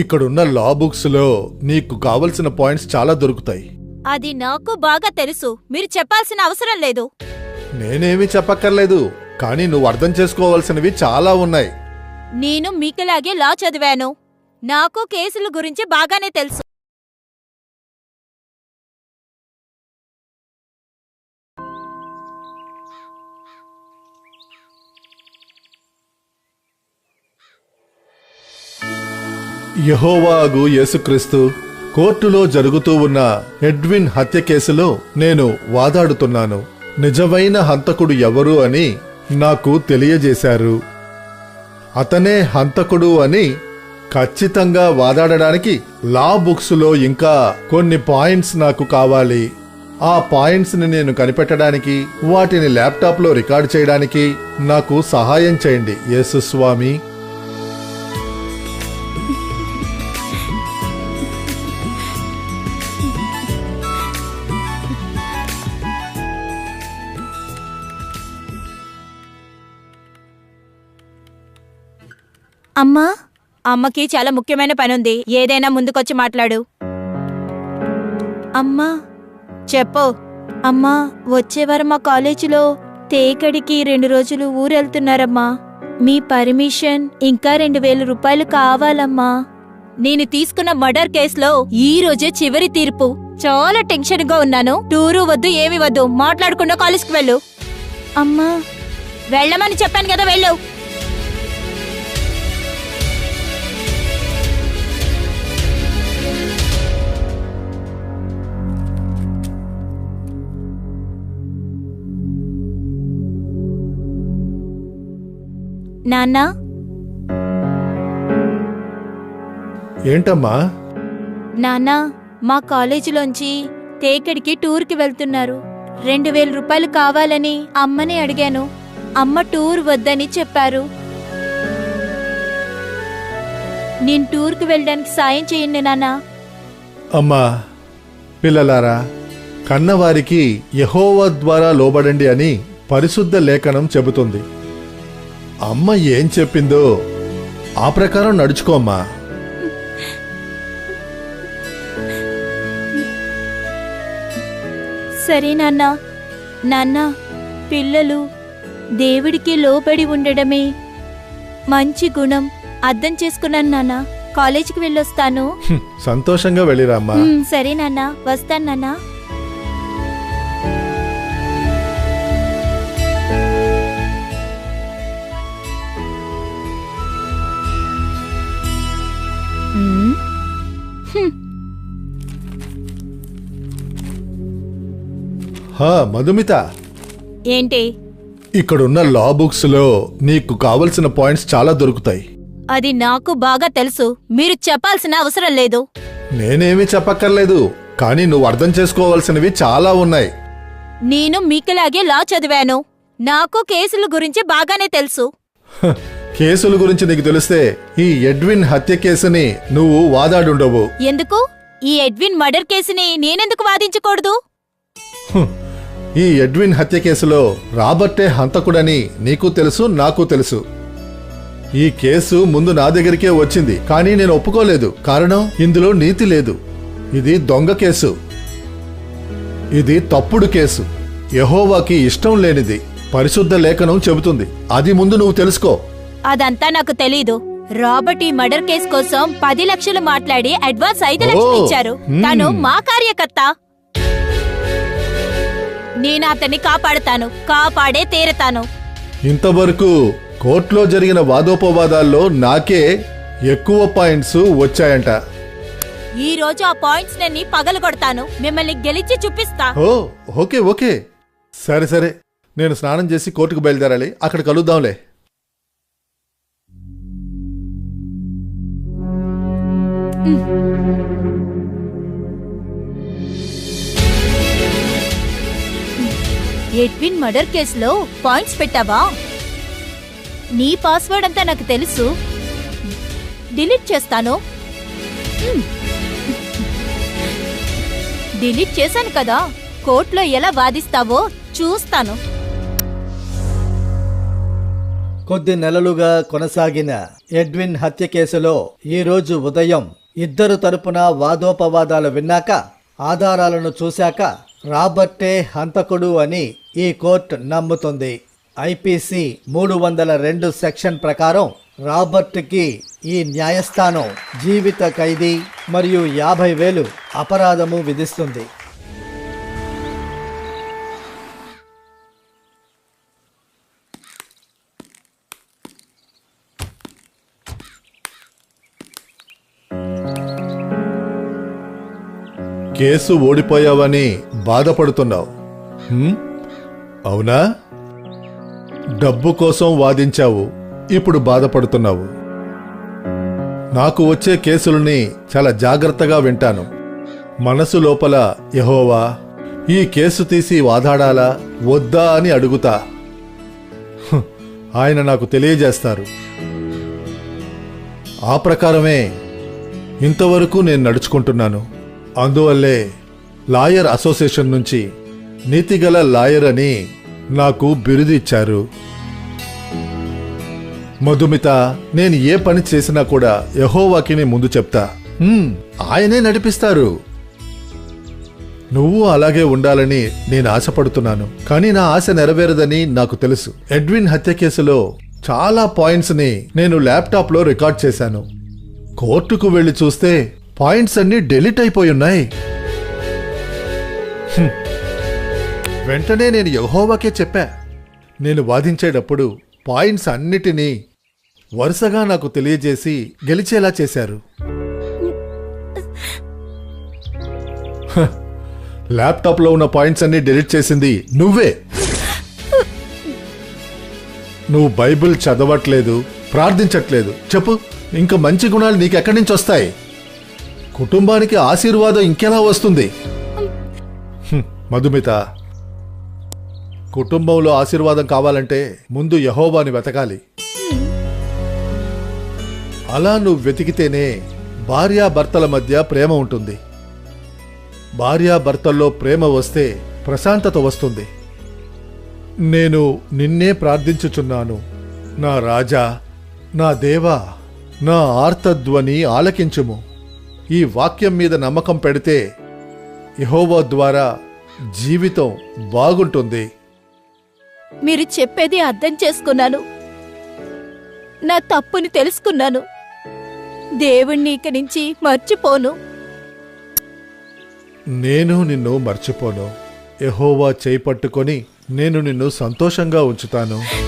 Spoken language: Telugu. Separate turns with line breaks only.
ఇక్కడున్న లా బుక్స్లో నీకు కావలసిన పాయింట్స్ చాలా దొరుకుతాయి.
అది నాకు బాగా తెలుసు. మీరు చెప్పాల్సిన అవసరం లేదు.
నేనేమీ చెప్పక్కర్లేదు కానీ నువ్వు అర్థం చేసుకోవాల్సినవి చాలా ఉన్నాయి.
నేను మీకులాగే లా చదివాను. నాకు కేసుల గురించి బాగానే తెలుసు.
యహోవాగు యేసుక్రీస్తు కోర్టులో జరుగుతూ ఉన్న ఎడ్విన్ హత్య కేసులో నేను వాదాడుతున్నాను. నిజమైన హంతకుడు ఎవరు అని నాకు తెలియజేశారు. అతనే హంతకుడు అని ఖచ్చితంగా వాదాడడానికి లా బుక్స్లో ఇంకా కొన్ని పాయింట్స్ నాకు కావాలి. ఆ పాయింట్స్ని నేను కనిపెట్టడానికి వాటిని ల్యాప్టాప్లో రికార్డ్ చేయడానికి నాకు సహాయం చేయండి. యేసుస్వామి.
అమ్మా? అమ్మకి చాలా ముఖ్యమైన పనుంది. ఏదైనా ముందుకొచ్చి మాట్లాడు. అమ్మా చెప్పు. అమ్మా వచ్చేవారం మా కాలేజీలో తేకడికి రెండు రోజులు ఊరెళ్తున్నారమ్మా. మీ పర్మిషన్ ఇంకా రెండు వేల రూపాయలు కావాలమ్మా. నేను తీసుకున్న మర్డర్ కేసులో ఈ రోజే చివరి తీర్పు. చాలా టెన్షన్గా ఉన్నాను. టూరు వద్దు ఏమి వద్దు. మాట్లాడకుండా కాలేజ్కి వెళ్ళు. అమ్మా వెళ్ళమని చెప్పాను కదా వెళ్ళు. నాన్నా?
ఏంటమ్మా?
నాన్నా మా కాలేజీలోంచి తేకడికి టూర్కి వెళ్తున్నారు. రెండు వేల రూపాయలు కావాలని అమ్మని అడిగాను. అమ్మ టూర్ వద్దని చెప్పారు. నేను టూర్కి వెళ్ళడానికి సాయం చేయండి నాన్నా.
అమ్మా పిల్లలారా కన్నవారికి యహోవా ద్వారా లోబడండి అని పరిశుద్ధ లేఖనం చెబుతుంది. అమ్మ ఏం చెప్పిందో ఆ ప్రకారం నడుచుకోమ్మా
సరే నాన్నా. నాన్న పిల్లలు దేవుడికి లోబడి ఉండడమే. మంచి గుణం అర్థం చేసుకున్నాను నాన్న. కాలేజీకి వెళ్ళొస్తాను.
సంతోషంగా వెళ్ళిరామ్మా
సరే నాన్న. వస్తాను నాన్న.
హా మధుమిత.
ఏంటి?
ఇక్కడున్న లా బుక్స్లో నీకు కావలసిన పాయింట్స్ చాలా దొరుకుతాయి.
అది నాకు బాగా తెలుసు. మీరు చెప్పాల్సిన అవసరం లేదు.
నేనేమీ చెప్పక్కర్లేదు కానీ నువ్వు అర్థం చేసుకోవాల్సినవి చాలా ఉన్నాయి.
నేను మీకులాగే లా చదివాను. నాకు కేసుల గురించి బాగానే తెలుసు.
కేసుల గురించి నీకు తెలిస్తే ఈ ఎడ్విన్ హత్య కేసుని నువ్వు వాదాడుండవు.
ఎందుకు? ఈ ఎడ్విన్ మర్డర్ కేసుని నేనెందుకు వాదించకూడదు.
ఈ ఎడ్విన్ హత్య కేసులో రాబర్టే హంతకుడని నీకు తెలుసు నాకు తెలుసు. ఈ కేసు ముందు నా దగ్గరికే వచ్చింది కానీ నేను ఒప్పుకోలేదు. కారణం? ఇందులో నీతి లేదు. ఇది దొంగ కేసు. ఇది తప్పుడు కేసు. యహోవాకి ఇష్టం లేనిది. పరిశుద్ధ లేఖనం చెబుతుంది. అది ముందు నువ్వు తెలుసుకో.
అదంతా నాకు తెలీదు. రాబర్ట్ ఈ మర్డర్ కేసు కోసం పది లక్షలు మాట్లాడి అడ్వాన్స్ ఐదు లక్షలు ఇచ్చారు. తను మా కార్యకర్త. నేను అతన్ని కాపాడుతాను. కాపాడే తీరతాను.
ఇంతవరకు కోర్టులో జరిగిన వాదోపవాదాల్లో నాకే ఎక్కువ పాయింట్స్ వచ్చాయంట.
ఈ రోజు ఆ పాయింట్స్ నన్ని పగలగొడతాను. మిమ్మల్ని గెలిచి చూపిస్తా.
Oh okay okay. సరే సరే. నేను స్నానం చేసి కోర్టుకు బయలుదేరాలి. అక్కడ కలుద్దాంలే.
ఎడ్విన్ మర్డర్ కేసులో పాయింట్స్ పెట్టావా? నీ పాస్వర్డ్ అంతా నాకు తెలుసు. డిలీట్ చేస్తాను. డిలీట్ చేశాను కదా. కోర్టులో ఎలా వాదిస్తావో చూస్తాను.
కొద్ది నెలలుగా కొనసాగిన ఎడ్విన్ హత్య కేసులో ఈ రోజు ఉదయం ఇద్దరు తరపున వాదోపవాదాలు విన్నాక ఆధారాలను చూశాక రాబర్టే హంతకుడు అని ఈ కోర్టు నమ్ముతుంది. ఐపీసీ మూడు వందల రెండు సెక్షన్ ప్రకారం రాబర్ట్కి ఈ న్యాయస్థానం జీవిత ఖైదీ మరియు యాభై వేలు అపరాధము విధిస్తుంది.
కేసు ఓడిపోయావని బాధపడుతున్నావు. అవునా? డబ్బు కోసం వాదించావు ఇప్పుడు బాధపడుతున్నావు. నాకు వచ్చే కేసుల్ని చాలా జాగ్రత్తగా వింటాను. మనసు లోపల యహోవా ఈ కేసు తీసి వాదాడాలా వద్దా అని అడుగుతా. ఆయన నాకు తెలియజేస్తారు. ఆ ప్రకారమే ఇంతవరకు నేను నడుచుకుంటున్నాను. అందువల్లే లాయర్ అసోసియేషన్ నుంచి నీతిగల లాయర్ అని నాకు బిరుదు ఇచ్చారు. మధుమిత నేను ఏ పని చేసినా కూడా యహోవాకిని ముందు చెప్తా. ఆయనే నడిపిస్తారు. నువ్వు అలాగే ఉండాలని నేను ఆశపడుతున్నాను. కానీ నా ఆశ నెరవేరదని నాకు తెలుసు. ఎడ్విన్ హత్య కేసులో చాలా పాయింట్స్ని నేను ల్యాప్టాప్లో రికార్డ్ చేశాను. కోర్టుకు వెళ్ళి చూస్తే పాయింట్స్ అన్నీ డెలీట్ అయిపోయి ఉన్నాయి. వెంటనే నేను యహోవాకే చెప్పా. నేను వాదించేటప్పుడు పాయింట్స్ అన్నిటినీ వరుసగా నాకు తెలియజేసి గెలిచేలా చేశారు. ల్యాప్టాప్లో ఉన్న పాయింట్స్ అన్ని డిలీట్ చేసింది నువ్వే. నువ్వు బైబిల్ చదవట్లేదు ప్రార్థించట్లేదు. చెప్పు ఇంకా మంచి గుణాలు నీకెక్కడి నుంచి వస్తాయి? కుటుంబానికి ఆశీర్వాదం ఇంకెలా వస్తుంది? మధుమిత కుటుంబంలో ఆశీర్వాదం కావాలంటే ముందు యహోవాని వెతకాలి. అలా నువ్వు వెతికితేనే భార్యాభర్తల మధ్య ప్రేమ ఉంటుంది. భార్యాభర్తల్లో ప్రేమ వస్తే ప్రశాంతత వస్తుంది. నేను నిన్నే ప్రార్థించుచున్నాను. నా రాజా నా దేవా నా ఆర్తధ్వని ఆలకించుము. ఈ వాక్యం మీద నమ్మకం పెడితే యహోవా ద్వారా జీవితం బాగుంటుంది.
మీరు చెప్పేది అర్థం చేసుకున్నాను. నా తప్పుని తెలుసుకున్నాను. దేవుణ్ణి ఇక నుంచి మర్చిపోను.
నేను నిన్ను మర్చిపోను. ఎహోవా చేపట్టుకొని నేను నిన్ను సంతోషంగా ఉంచుతాను.